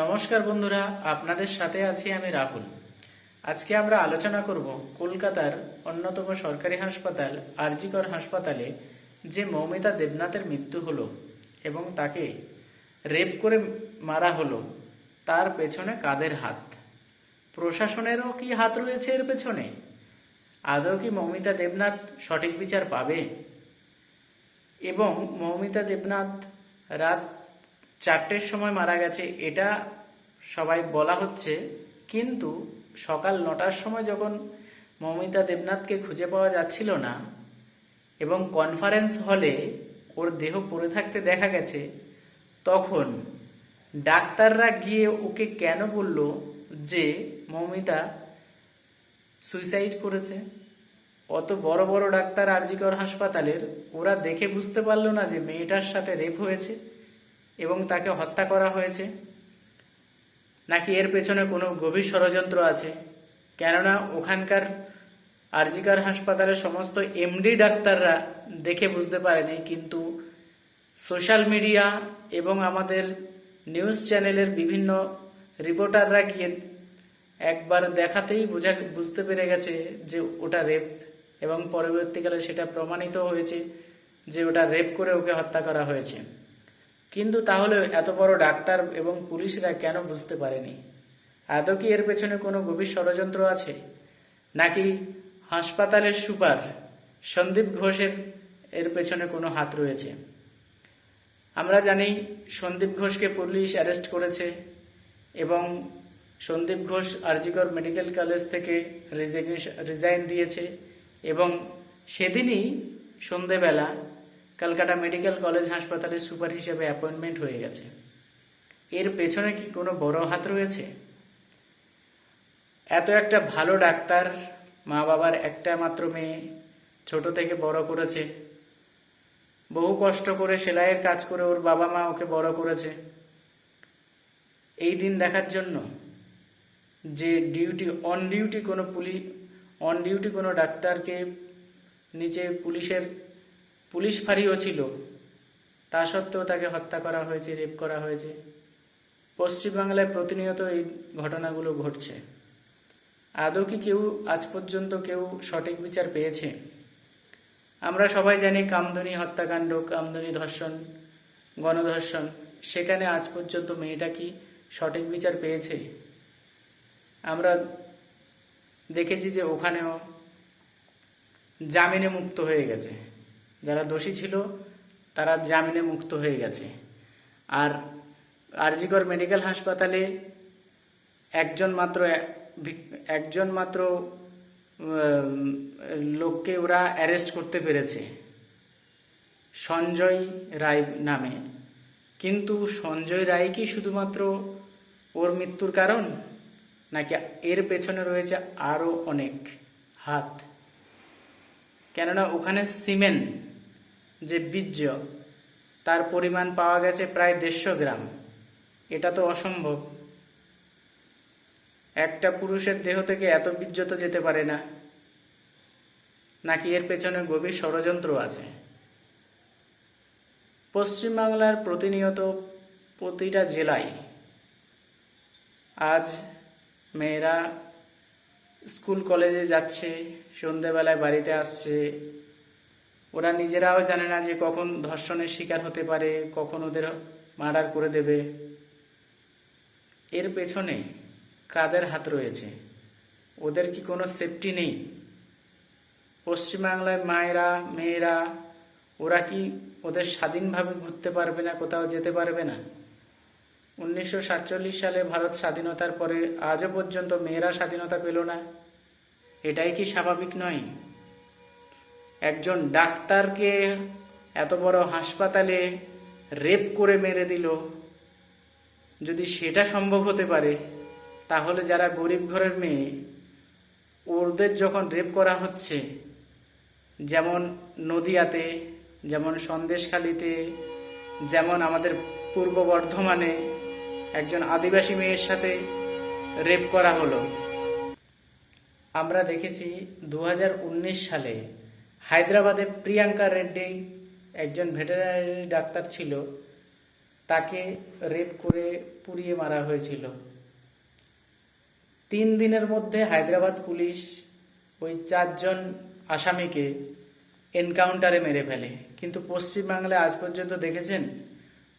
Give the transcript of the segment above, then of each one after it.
নমস্কার বন্ধুরা, আপনাদের সাথে আছি আমি রাহুল। আজকে আমরা আলোচনা করব কলকাতার অন্যতম সরকারি হাসপাতাল, আরজিকর হাসপাতালে যে মৌমিতা দেবনাথের মৃত্যু হলো এবং তাকে রেপ করে মারা হলো, তার পেছনে কাদের হাত? প্রশাসনেরও কি হাত রয়েছে এর পেছনে? আদৌ কি মৌমিতা দেবনাথ সঠিক বিচার পাবে? এবং মৌমিতা দেবনাথ রাত চারটের সময় মারা গেছে, এটা সবাই বলা হচ্ছে। কিন্তু সকাল নটার সময় যখন মমিতা দেবনাথকে খুঁজে পাওয়া যাচ্ছিল না এবং কনফারেন্স হলে ওর দেহ পড়ে থাকতে দেখা গেছে, তখন ডাক্তাররা গিয়ে ওকে কেন বলল যে মমিতা সুইসাইড করেছে? অত বড় বড় ডাক্তার আরজিকর হাসপাতালের, ওরা দেখে বুঝতে পারল না যে মেয়েটার সাথে রেপ হয়েছে। এবং তাকে হত্যা করা হয়েছে। নাকি এর পেছনে কোনো গভীর ষড়যন্ত্র আছে? কেননা ওখানকার আরজিকার হাসপাতালের সমস্ত এমডি ডাক্তাররা দেখে বুঝতে পারেনি, কিন্তু সোশ্যাল মিডিয়া এবং আমাদের নিউজ চ্যানেলের বিভিন্ন রিপোর্টাররা গিয়ে একবার দেখাতেই বোঝা, বুঝতে পেরে গেছে যে ওটা রেপ এবং পরবর্তীকালে সেটা প্রমাণিত হয়েছে যে ওটা রেপ করে ওকে হত্যা করা হয়েছে। কিন্তু তাহলে এত বড় ডাক্তার এবং পুলিশরা কেন বুঝতে পারেনি? আদৌ কি এর পেছনে কোনো গভীর ষড়যন্ত্র আছে? নাকি হাসপাতালের সুপার সন্দীপ ঘোষের এর পেছনে কোনো হাত রয়েছে? আমরা জানি সন্দীপ ঘোষকে পুলিশ অ্যারেস্ট করেছে এবং সন্দীপ ঘোষ আরজিকর মেডিকেল কলেজ থেকে রিজাইন দিয়েছে এবং সেদিনই সন্ধেবেলা ক্যালকাটা মেডিকেল কলেজ হাসপাতালে সুপার হিসেবে অ্যাপয়েন্টমেন্ট হয়ে গেছে। এর পেছনে কি কোনো বড় হাত রয়েছে? এত একটা ভালো ডাক্তার মা বাবার একটা মাত্র মেয়ে ছোট থেকে বড় করেছে। বহু কষ্ট করে সেলাইয়ের কাজ করে ওর বাবা মা ওকে বড় করেছে। এই দিন দেখার জন্য যে ডিউটি, অন ডিউটি কোনো পুলিশ অন ডিউটি কোনো ডাক্তারকে নিচে পুলিশের পুলিশ ফাঁড়িও ছিল। তা সত্ত্বেও তাকে হত্যা করা হয়েছে, রেপ করা হয়েছে। পশ্চিমবাংলায় প্রতিনিয়ত এই ঘটনাগুলো ঘটছে। আদৌ কি কেউ আজ পর্যন্ত কেউ সঠিক বিচার পেয়েছে? আমরা সবাই জানি কামদুনি হত্যাকাণ্ড, কামদুনি ধর্ষণ, গণধর্ষণ। সেখানে আজ পর্যন্ত মেয়েটা কি সঠিক বিচার পেয়েছে? আমরা দেখেছি যে ওখানেও জামিনে মুক্ত হয়ে গেছে। যারা দোষী ছিল, তারা জামিনে মুক্ত হয়ে গেছে। আর আরজিকর মেডিকেল হাসপাতালে একজন মাত্র একজন মাত্র লোককে ওরা অ্যারেস্ট করতে পেরেছে। সঞ্জয় রায় নামে। কিন্তু সঞ্জয় রায় কি শুধুমাত্র ওর মৃত্যুর কারণ? নাকি এর পেছনে রয়েছে আরও অনেক হাত? কেননা ওখানে সিমেন্ট। যে বীর্য, তার পরিমাণ পাওয়া গেছে প্রায় দেড়শো গ্রাম। এটা তো অসম্ভব। একটা পুরুষের দেহ থেকে এত বীর্য তো যেতে পারে না। নাকি এর পেছনে গভীর ষড়যন্ত্র আছে? পশ্চিমবাংলার প্রতিনিয়ত প্রতিটা জেলায় আজ মেয়েরা স্কুল কলেজে যাচ্ছে, সন্ধেবেলায় বাড়িতে আসছে ওরা নিজেরাও জানে না যে কখন ধর্ষণের শিকার হতে পারে, কখন ওদের মার্ডার করে দেবে। এর পেছনে কাদের হাত রয়েছে? ওদের কি কোনো সেফটি নেই? পশ্চিমবাংলায় মায়েরা, মেয়েরা, ওরা কি ওদের স্বাধীনভাবে ঘুরতে পারবে না, কোথাও যেতে পারবে না? উনিশশো সাতচল্লিশ সালে ভারত স্বাধীনতার পরে আজও পর্যন্ত মেয়েরা স্বাধীনতা পেল না। এটাই কি স্বাভাবিক নয়? একজন ডাক্তারকে এত বড় হাসপাতালে রেপ করে মেরে দিল। যদি সেটা সম্ভব হতে পারে, তাহলে যারা গরিব ঘরের মেয়ে, ওদের যখন রেপ করা হচ্ছে, যেমন নদিয়াতে, যেমন সন্দেশখালিতে, যেমন আমাদের পূর্ব বর্ধমানে একজন আদিবাসী মেয়ের সাথে রেপ করা হলো। আমরা দেখেছি দু হাজার উনিশ সালে হায়দ্রাবাদে প্রিয়াঙ্কা রেড্ডি একজন ভেটেরিনারি ডাক্তার ছিল। তাকে রেপ করে পুড়িয়ে মারা হয়েছিল। তিন দিনের মধ্যে হায়দ্রাবাদ পুলিশ ওই চারজন আসামিকে এনকাউন্টারে মেরে ফেলে। কিন্তু পশ্চিমবাংলায় আজ পর্যন্ত দেখেছেন,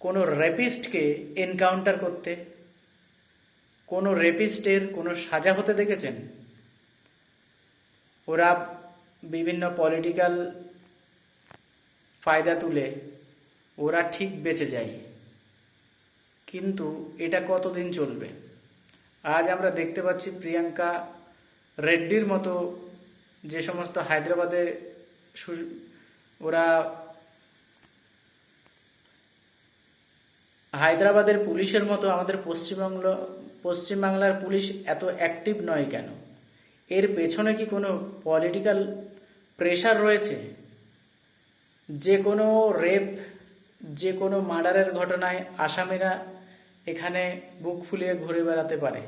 কোনো রেপিস্টকে এনকাউন্টার করতে, কোনো রেপিস্টের কোনো সাজা হতে দেখেছেন? ওরা বিভিন্ন পলিটিক্যাল ফায়দা তুলে ওরা ঠিক বেঁচে যায়। কিন্তু এটা কতদিন চলবে? আজ আমরা দেখতে পাচ্ছি প্রিয়াঙ্কা রেড্ডির মতো যে সমস্ত হায়দ্রাবাদে ওরা হায়দ্রাবাদের পুলিশের মতো আমাদের পশ্চিমবঙ্গ পশ্চিমবাংলার পুলিশ এত অ্যাক্টিভ নয় কেন? এর পেছনে কি কোনো পলিটিক্যাল প্রেশার রয়েছে? যে কোনো রেপ যে কোনো মার্ডারের ঘটনায় আসামিরা এখানে বুক ফুলিয়ে ঘুরে বেড়াতে পারে।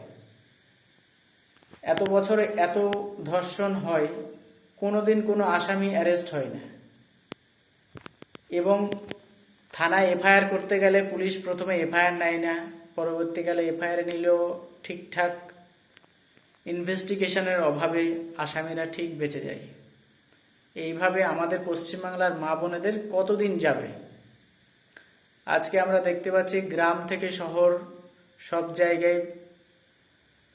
এত বছরে এত ধর্ষণ হয়, কোনোদিন কোনো আসামি অ্যারেস্ট হয় না। এবং থানায় এফআইআর করতে গেলে পুলিশ প্রথমে এফআইআর নেয় না, পরবর্তীকালে এফআইআর নিলেও ঠিকঠাক ইনভেস্টিগেশনের অভাবে আসামিরা ঠিক বেঁচে যায়। এইভাবে আমাদের পশ্চিমবাংলার মা বোনেদের কতদিন যাবে? আজকে আমরা দেখতে পাচ্ছি গ্রাম থেকে শহর, সব জায়গায়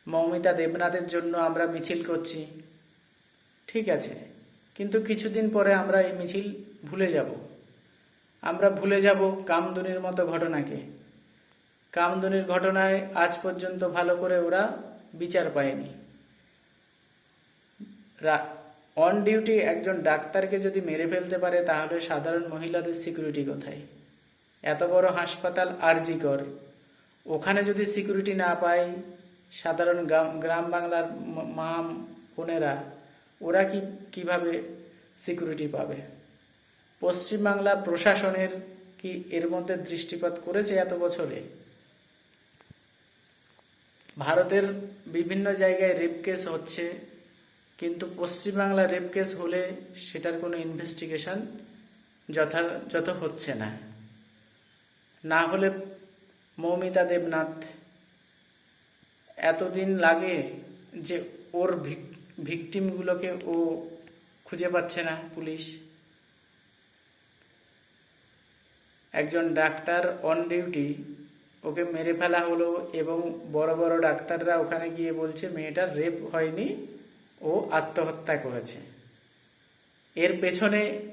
মৌমিতা দেবনাথের জন্য আমরা মিছিল করছি। ঠিক আছে, কিন্তু কিছুদিন পরে আমরা এই মিছিল ভুলে যাব। আমরা ভুলে যাব কামদুনির মতো ঘটনাকে। কামদুনির ঘটনায় আজ পর্যন্ত ভালো করে ওরা বিচার পায়নি। অন ডিউটি একজন ডাক্তারকে যদি মেরে ফেলতে পারে, তাহলে সাধারণ মহিলাদের সিকিউরিটি কোথায়? এত বড় হাসপাতাল আরজিকর ওখানে যদি সিকিউরিটি না পায়, সাধারণ গ্রাম বাংলার মা বোনেরা, ওরা কি, কীভাবে সিকিউরিটি পাবে? পশ্চিমবাংলা প্রশাসনের কি এর মধ্যে দৃষ্টিপাত করেছে এত বছরে? ভারতের বিভিন্ন জায়গায় রেপ কেস হচ্ছে। কিন্তু পশ্চিমবাংলা রেপ কেস হলে সেটার কোনো ইনভেস্টিগেশন যথাযথ হচ্ছে না। না হলে মৌমিতা দেবনাথ এতদিন লাগে যে ওর ভিকটিমগুলোকে ও খুঁজে পাচ্ছে না পুলিশ। একজন ডাক্তার অন ডিউটি ওকে মেরে ফেলা হলো এবং বড় বড় ডাক্তাররা ওখানে গিয়ে বলছে, মেয়েটার রেপ হয়নি। ও আত্মহত্যা করেছে। এর পেছনে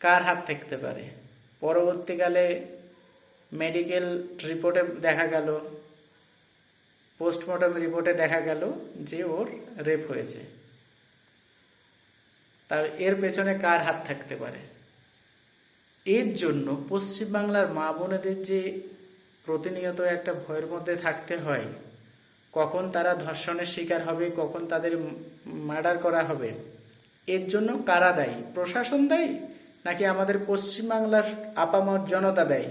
কার হাত থাকতে পারে? পরবর্তীকালে মেডিকেল রিপোর্টে দেখা গেল, পোস্টমর্টম রিপোর্টে দেখা গেল যে ওর রেপ হয়েছে। তার এর পেছনে কার হাত থাকতে পারে? এর জন্য পশ্চিমবাংলার মা বোনেদের যে প্রতিনিয়ত একটা ভয়ের মধ্যে থাকতে হয় কখন তারা ধর্ষণের শিকার হবে, কখন তাদের মার্ডার করা হবে, এর জন্য কারা দায়ী? প্রশাসন দায়ী? নাকি আমাদের পশ্চিমবাংলার আপামর জনতা দায়ী?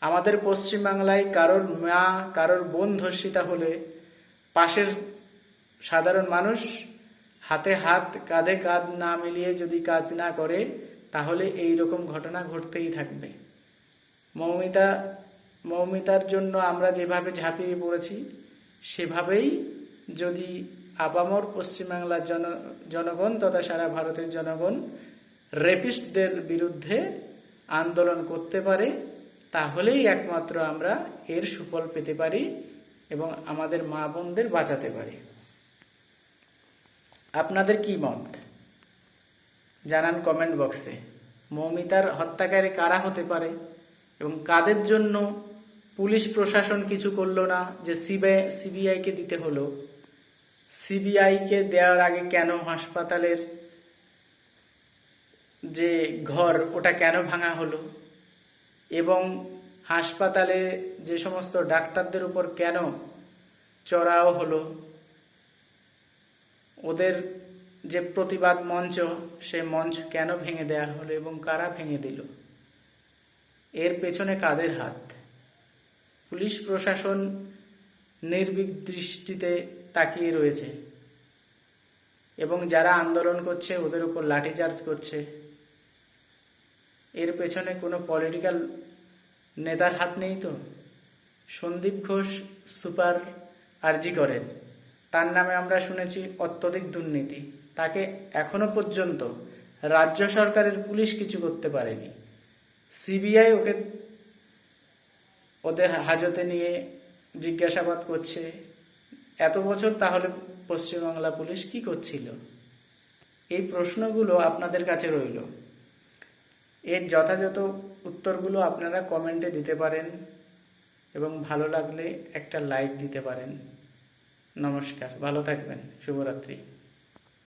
আমাদের পশ্চিমবাংলায় কারোর মা, কারোর বোন ধর্ষিতা হলে পাশের সাধারণ মানুষ হাতে হাত, কাঁধে কাঁধ না মিলিয়ে যদি কাজ না করে, তাহলে এই রকম ঘটনা ঘটতেই থাকবে। মৌমিতা, মৌমিতার জন্য আমরা যেভাবে ঝাঁপিয়ে পড়েছি সেভাবেই যদি আপামর পশ্চিমবাংলার জন, জনগণ তথা সারা ভারতের জনগণ রেপিস্টদের বিরুদ্ধে আন্দোলন করতে পারে, তাহলেই একমাত্র আমরা এর সুফল পেতে পারি এবং আমাদের মা বোনদের বাঁচাতে পারি। আপনাদের কি মত? জানান কমেন্ট বক্সে। মৌমিতার হত্যাকারী কারা হতে পারে এবং কাদের জন্য পুলিশ প্রশাসন কিছু করল না যে সিবিআই সিবিআইকে দিতে হলো। সিবিআইকে দেওয়ার আগে কেন হাসপাতালের যে ঘর, ওটা কেন ভাঙা হলো? এবং হাসপাতালে যে সমস্ত ডাক্তারদের উপর কেন চড়াও হলো? ওদের যে প্রতিবাদ মঞ্চ, সে মঞ্চ কেন ভেঙে দেয়া হলো এবং কারা ভেঙে দিল? এর পেছনে কাদের হাত? পুলিশ প্রশাসন নির্বিক দৃষ্টিতে তাকিয়ে রয়েছে এবং যারা আন্দোলন করছে ওদের উপর লাঠিচার্জ করছে। এর পেছনে কোনো পলিটিক্যাল নেতার হাত নেই তো? সন্দীপ ঘোষ সুপার আরজি করেন। তার নামে আমরা শুনেছি অত্যধিক দুর্নীতি। তাকে এখনও পর্যন্ত রাজ্য সরকারের পুলিশ কিছু করতে পারেনি। সিবিআই ওকে ওদের হাজতে নিয়ে জিজ্ঞাসাবাদ করছে, এত বছর তাহলে পশ্চিমবাংলা পুলিশ কি করছিল? এই প্রশ্নগুলো আপনাদের কাছে রইল। এর যথাযথ উত্তরগুলো আপনারা কমেন্টে দিতে পারেন এবং ভালো লাগলে একটা লাইক দিতে পারেন। নমস্কার, ভালো থাকবেন, শুভরাত্রি।